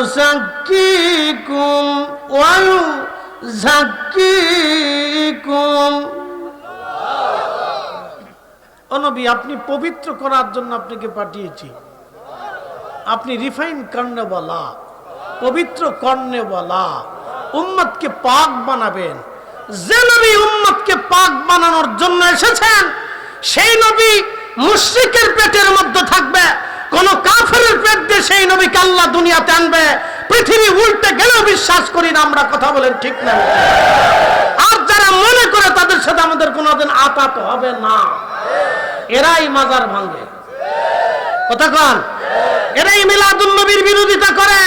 ويزكيكم ويزكيكم ও নবী আপনি পবিত্র করার জন্য আপনাকে পাঠিয়েছি আপনি রিফাইন কর্ণওয়ালা পবিত্র কর্ণেওয়ালা উম্মতকে পাক বানাবেন যে নবী উম্মতকে পাক বানানোর জন্য এসেছেন সেই নবী মুশরিকের পেটের মধ্যে থাকবে কোন কাফের দিয়ে সেই নবীকে আল্লাহ দুনিয়াতে আনবে। পৃথিবী উল্টে গেলেও বিশ্বাস করি না, আমরা কথা বলেন ঠিক না। আর যারা মনে করে তাদের সাথে আমাদের কোনোদিন আপাত হবে না। এরাই মাজার ভাঙবে কথা কন? এরাই মিলাদুল নবীর বিরোধিতা করে।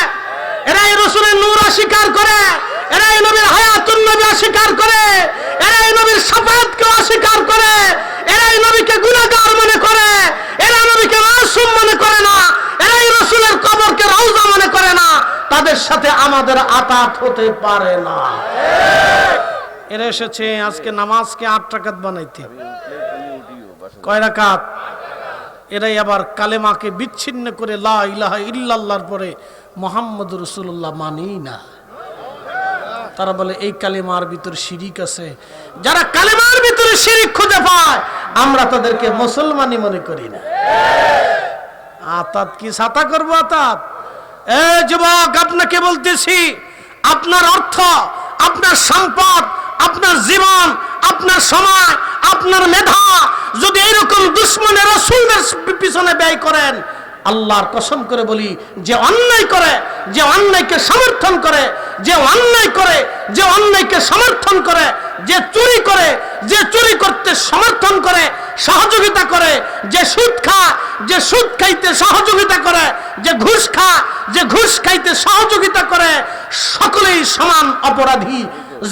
এরাই রসুলের নূর অস্বীকার করে, এরাই নবীর হায়াতুল নবী অস্বীকার করে, এরাই নবীর সাফায়াতকে অস্বীকার করে, এরাই নবীকে গুনাহগার মনে করে, এরা নবীকে মাসুম মনে করে না, এরাই রসুলের কবরকে রওজা মনে করে না, তাদের সাথে আমাদের আতাত হতে পারে না। এরা এসেছে আজকে নামাজকে আট টাকাত বানাইতে। কয় রাকাত? এরাই আবার কালেমাকে বিচ্ছিন্ন করে লা ইলাহা ইল্লাল্লাহর পরে মোহাম্মদ রসুল্লাহ মানি না। তারা বলে, এই কালেমার ভিতরে শিরিক আছে। যারা কালেমার ভিতরে শিরিক খুঁজে পায়, আমরা তাদেরকে মুসলমানই মনে করি না। আতাত কি সাতা করব আতাত? এ যুবক, আপনাকে বলতেছি, আপনার অর্থ, আপনার সম্পদ, আপনার জীবন, আপনার সময়, আপনার মেধা যদি এরকম দুশ্মনের রসুলদের পিছনে ব্যয় করেন, আল্লাহর কসম করে বলি, যে অন্যায় করে, যে অন্যায়কে সমর্থন করে, যে অন্যায় করে, যে অন্যায়কে সমর্থন করে, যে চুরি করে, যে চুরি করতে সমর্থন করে, সহযোগিতা করে, যে সুদ খা, যে সুদ খাইতে সহযোগিতা করে, যে ঘুষ খা, যে ঘুষ খাইতে সহযোগিতা করে, সকলেই সমান অপরাধী।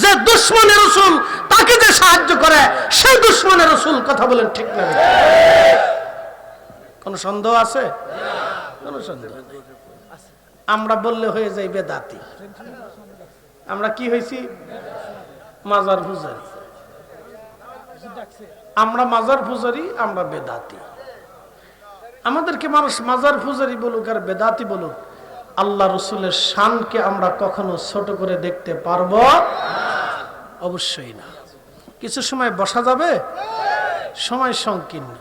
যে দুশ্মনের রসুল, তাকে যে সাহায্য দুশ্মনের রসুল কথা বলেন ঠিক না কোন সন্দেহ আছে? আমরা বললে হয়ে যাই বেদাতি। আমরা কি হয়েছি? মাজার পূজারি। আমরা মাজার পূজারি, আমরা বেদাতি। আমাদেরকে মানুষ মাজার পূজারি বলুক আর বেদাতি বলুক, আল্লাহ রসুলের শানকে আমরা কখনো ছোট করে দেখতে পারব? অবশ্যই না। কিছু সময় বসা যাবে? সময় সংকীর্ণ,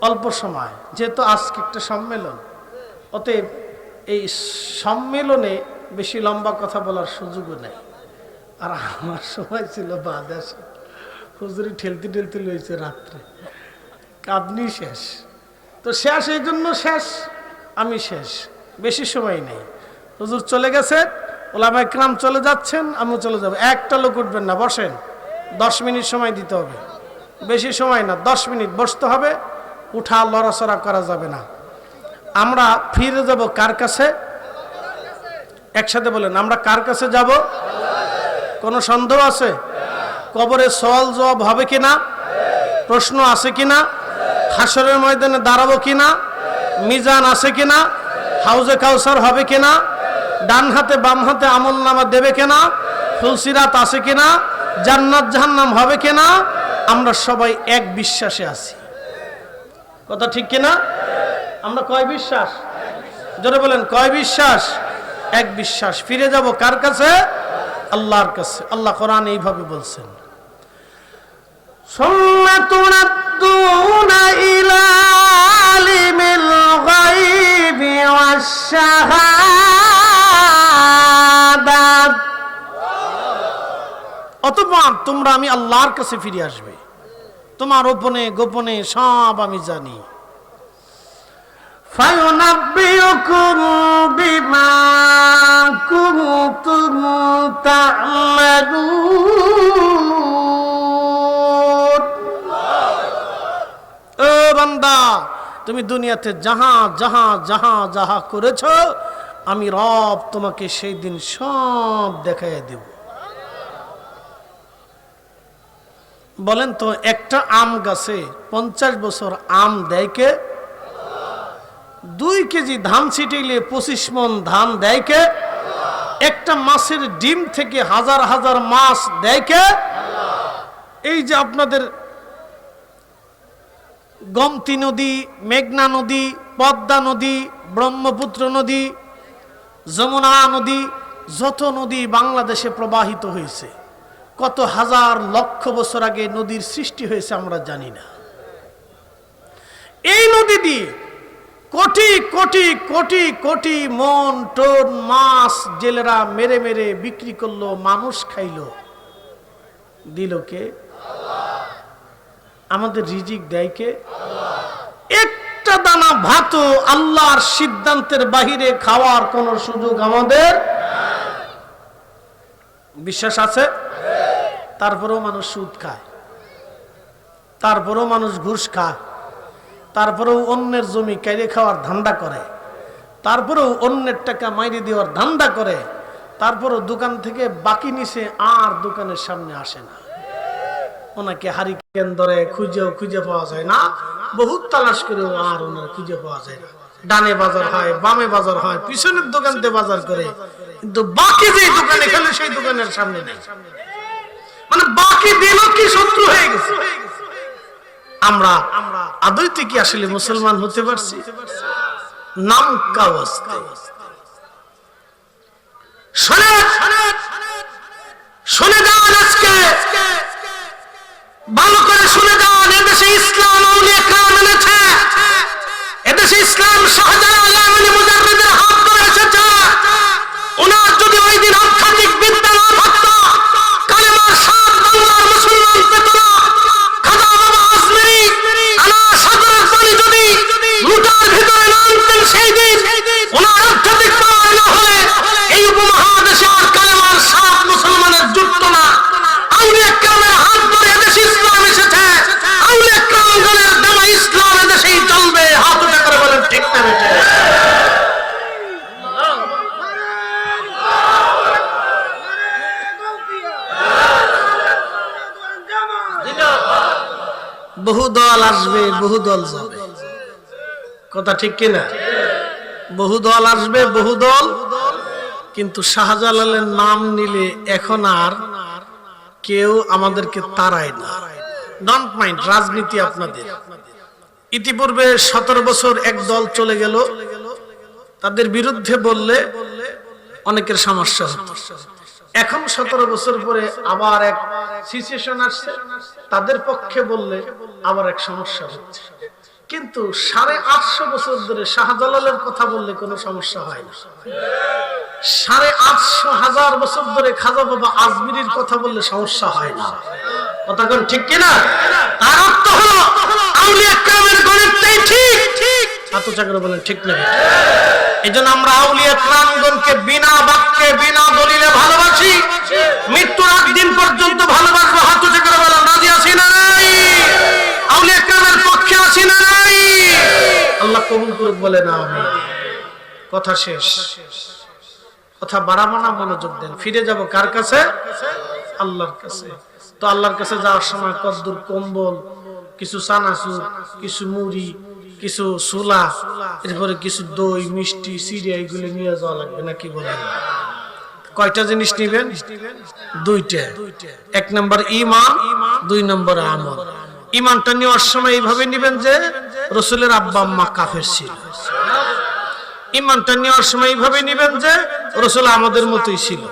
অল্প সময়। যেহেতু আজকে একটা সম্মেলন, অতএব এই সম্মেলনে বেশি লম্বা কথা বলার সুযোগও নেই। আর আমার সময় ছিল বাদ আসে হুজুরি ঠেলতে ঠেলতে লইছে রাত্রে। কাঁদনি শেষ। তো শেষ, এই জন্য শেষ, আমি শেষ। বেশি সময় নেই। হুজুর চলে গেছে ওলামাই ক্রাম চলে যাচ্ছেন, আমিও চলে যাব। একটা লোক উঠবেন না, বসেন। দশ মিনিট সময় দিতে হবে। বেশি সময় না, দশ মিনিট বসতে হবে, উঠা লড়াচড়া করা যাবে না। আমরা ফিরে যাব কার কাছে? একসাথে বলেন, আমরা কার কাছে যাব? কোনো সন্দেহ আছে? কবরে সওয়াল জবাব হবে কি না প্রশ্ন আছে কি না হাসরের ময়দানে দাঁড়াবো কি না মিজান আছে কি না হাউজে কাউসার হবে কিনা? ডান হাতে, বাম হাতে আমল নামা দেবে কিনা? ফুলসিরাত আছে কিনা? জান্নাত জাহান্নাম হবে কিনা? আমরা সবাই এক বিশ্বাসে আছি। কথা ঠিক কিনা? আমরা কয় বিশ্বাস? জোরে বলেন, কয় বিশ্বাস? এক বিশ্বাস। ফিরে যাব কার কাছে? আল্লাহর কাছে। আল্লাহ কোরআন এইভাবে বলছেন। ইলা আলিমিল গায়বি ওয়াশ শাহাদা অতপর তোমরা আমি আল্লাহর কাছে ফিরে আসবে তোমার গোপনে গোপনে সব আমি জানি فينبئكم بما كنتم تعملون ও বান্দা তুমি দুনিয়াতে যাহা যাহা যাহা যাহা করেছ আমি রব তোমাকে সেই দিন সব দেখাইয়া দেব বলেন তো, একটা আম গাছে পঞ্চাশ বছর আম দেয় কে? দুই কেজি ধান ছিটিলে পঁচিশ মন ধান দেয় কে? একটা মাছের ডিম থেকে হাজার হাজার মাছ দেয় কে? এই যে আপনাদের গমতি নদী, মেঘনা নদী, পদ্মা নদী, ব্রহ্মপুত্র নদী, যমুনা নদী, যত নদী বাংলাদেশে প্রবাহিত হয়েছে। কত হাজার লক্ষ বছর আগে নদীর সৃষ্টি হয়েছে আমরা জানি না। এই নদী দিয়ে কোটি কোটি কোটি কোটি মন, টন, মাছ জেলেরা মেরে মেরে বিক্রি করল, মানুষ খাইলো। দিল কে? আমাদের রিজিক দেয় কে? একটা দানা ভাত আল্লাহর সিদ্ধান্তের বাহিরে খাওয়ার কোন সুযোগ আমাদের বিশ্বাস আছে? তারপরেও মানুষ সুদ খায়, তারপরেও মানুষ ঘুষ খায়, তারপরেও অন্যের জমি কেড়ে খাওয়ার ধান্দা করে, তারপরেও অন্যের টাকা মাইরে দেওয়ার ধান্দা করে, তারপরেও দোকান থেকে বাকি নিছে আর দোকানের সামনে আসে না। ওনাকে হারিকেন ধরে খুঁজেও খুঁজে পাওয়া যায় না, বহুত তালাশ করেও আর ওনার খুঁজে পাওয়া যায় না। ডানে বাজার হয়, বামে বাজার হয়, পিছনের দোকান দিয়ে বাজার করে, কিন্তু বাকি যে দোকানে খেলে সেই দোকানের সামনে নেই। মানে বাকি কি শত্রু হয়ে গেছে? আমরা আদৈতে কি আসলে মুসলমান হতে পারছি? নাম শুনে আজকে। ভালো করে শুনে এদেশে ইসলাম এদেশে ইসলাম শাহজালাল দল আসবে বহু দল যাবে। কথা ঠিক কিনা? বহু দল আসবে বহু দল কিন্তু শাহজালালের নাম নিলে এখন আর কেউ আমাদেরকে তাড়ায় না। ডোন্ট মাইন্ড রাজনীতি আপনাদের। ইতিপূর্বে সতেরো বছর এক দল চলে গেল। তাদের বিরুদ্ধে বললে অনেকের সমস্যা হতো। এখন সতেরো বছর পরে আবার এক সিচুয়েশন আসছে। তাদের পক্ষে বললে আবার এক সমস্যা হচ্ছে। কিন্তু সাড়ে আটশো বছর ধরে শাহজালালের কথা বললে কোনো সমস্যা হয় না। সাড়ে আটশো হাজার বছর ধরে খাজা বাবা আজমিরির কথা বললে সমস্যা হয় না। কথা কোন ঠিক কিনা? তার অর্থ হলো আউলিয়া কামের গণিতটাই ঠিক। ঠিক এত চাকরি বলেন, ঠিক না এই জন্য আমরা আউলিয়া ক্রামগণকে বিনা বাক্যে, বিনা দলিলে ভালোবাসি। মৃত্যুর আগ দিন পর্যন্ত ভালোবাসবো, হাত উঁচু করে বলেন, রাজি আছি না নাই আউলিয়া ক্রামের পক্ষে আছি না নাই আল্লাহ কবুল করুক বলে না কথা শেষ। কথা বাড়াবো না, মনোযোগ দেন। ফিরে যাব কার কাছে? আল্লাহর কাছে। তো আল্লাহর কাছে যাওয়ার সময় কদ্দুর, কম্বল, কিছু চানাচুর, কিছু মুড়ি কিছু সুলা এরপরে কিছু দই, মিষ্টি সিরিয়া এগুলো নিয়ে যাওয়া লাগবে নাকি বলেন? কয়টা জিনিস নিবেন? দুইটা। এক নম্বর ইমান দুই নম্বর আমল। ইমানটা নেওয়ার সময় এইভাবে নিবেন যে রসুলের আব্বা আম্মা কাফের ছিল। ইমানটা নেওয়ার সময় এইভাবে নিবেন যে রসুল আমাদের মতোই ছিল।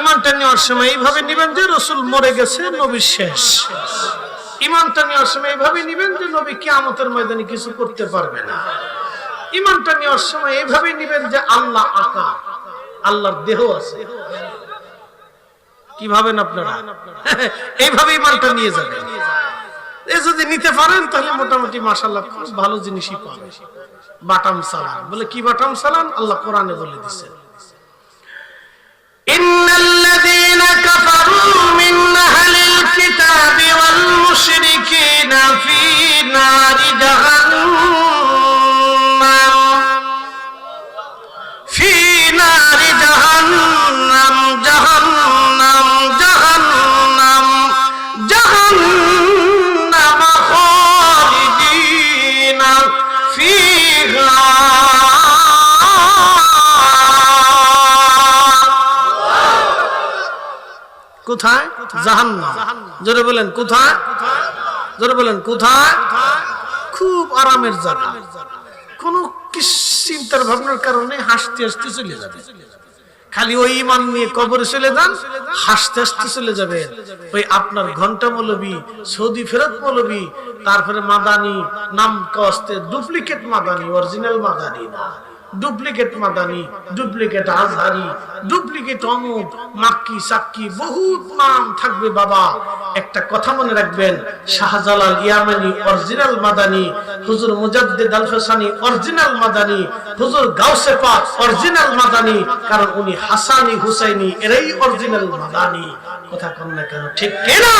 ইমানটা নেওয়ার সময় এইভাবে নিবেন যে রসুল মরে গেছে, নবী শেষ। ইমানটা নেওয়ার সময় এভাবে নিবেন যে নবী কিয়ামতের ময়দানে কিছু করতে পারবে না। ইমানটা নেওয়ার সময় এভাবে নিবেন যে আল্লাহ আকা আল্লাহর দেহ আছে। কি ভাবেন আপনারা? এইভাবে ইমানটা নিয়ে যাবেন। এ যদি নিতে পারেন, তাহলে মোটামুটি মাসাল্লাহ খুব ভালো জিনিসই পাবে বাটাম সালাম। বলে, কি বাটাম সালাম? আল্লাহ কোরআনে বলে দিচ্ছেন ইন্নাল্লাযীনা কাফারু মিন আহলিল কিতাবি ওয়াল والمشركين في نار جهنم في نار جهنم جهنم جهنم جهنم خالدين فيها কোথায় জাহান্নাম জোরে বলেন কোথায় জোরে বলেন কোথায় খুব আরামের জায়গা। কোনো চিন্তার ভাবনার কারণে হাসতে হাসতে চলে যাবে। খালি ওই ইমান নিয়ে কবরে চলে যান, হাসতে হাসতে চলে যাবেন ওই আপনার ঘণ্টা মৌলবী, সৌদি ফেরত মৌলবী, তারপরে মাদানি নাম কস্তে ডুপ্লিকেট মাদানি, অরিজিনাল মাদানি না। Duplicate Madani, duplicate Azhari, duplicate অমুক, মাক্কি, সাক্কি, বহুত নাম থাকবে বাবা। একটা কথা মনে রাখবেন, শাহজালাল ইয়ামানি অরিজিনাল মাদানি, হুজুর মুজাদ্দিদ আল হাসানি অরিজিনাল মাদানি, হুজুর গাউসে পাক অরিজিনাল মাদানি, কারণ উনি হাসানি হুসাইনি এরাই অরিজিনাল মাদানি। কথা কন না কেন, ঠিক কেনা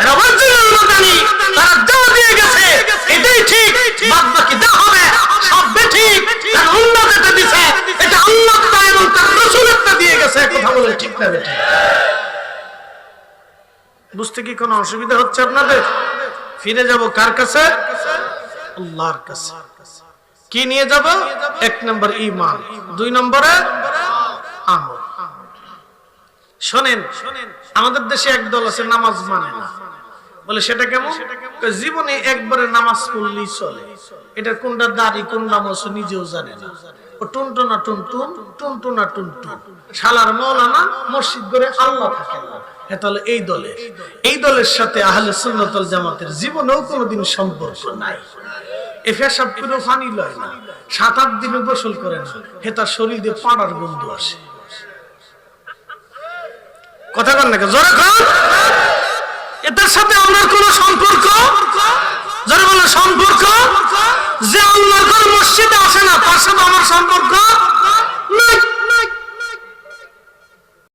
এরা অরিজিনাল মাদানি, তারা যা দিয়ে গেছে, এটাই ঠিক বাদ বাকি যা হবে, সব ঠিক কারণ আল্লাহ যেটা দিছে এটা আল্লাহ এবং তার রাসূলেরটা দিয়ে গেছে, কথা বলে ঠিক না বেঠিক? বুঝতে কি কোনো অসুবিধা হচ্ছে আপনাদের? ফিরে যাব কার কাছে? আল্লাহর কাছে। কি নিয়ে যাব? এক নম্বর ইমান দুই নম্বরে আমল। শোনেন, আমাদের দেশে একদল আছে, নামাজ মানে না। বলে সেটা কেমন? জীবনে একবারে নামাজ পড়লেই চলে। এটা কোনটা দাড়ি কোন নামাজ নিজেও জানে না। ও টুনটুনা টুনটুন টুনটুনা টুনটুন। শালার মৌলানা মসজিদ করে আল্লাহ থাকে। না এ তাহলে এই দলের এই দলের সাথে আহলে সুন্নতল জামাতের জীবনেও কোনোদিন সম্পর্ক নাই। এ ফেসাব করে পানি লয় না। সাত, আট দিনে গোসল করে না হে তার শরীরে পাড়ার গন্ধ আসে। কথা কন নাকি জোরে কন। এটার সাথে আমার কোন সম্পর্ক? জোরে বলে সম্পর্ক? যে আল্লাহর কোন মসজিদে আসে না, তার সাথে আমার সম্পর্ক নাই।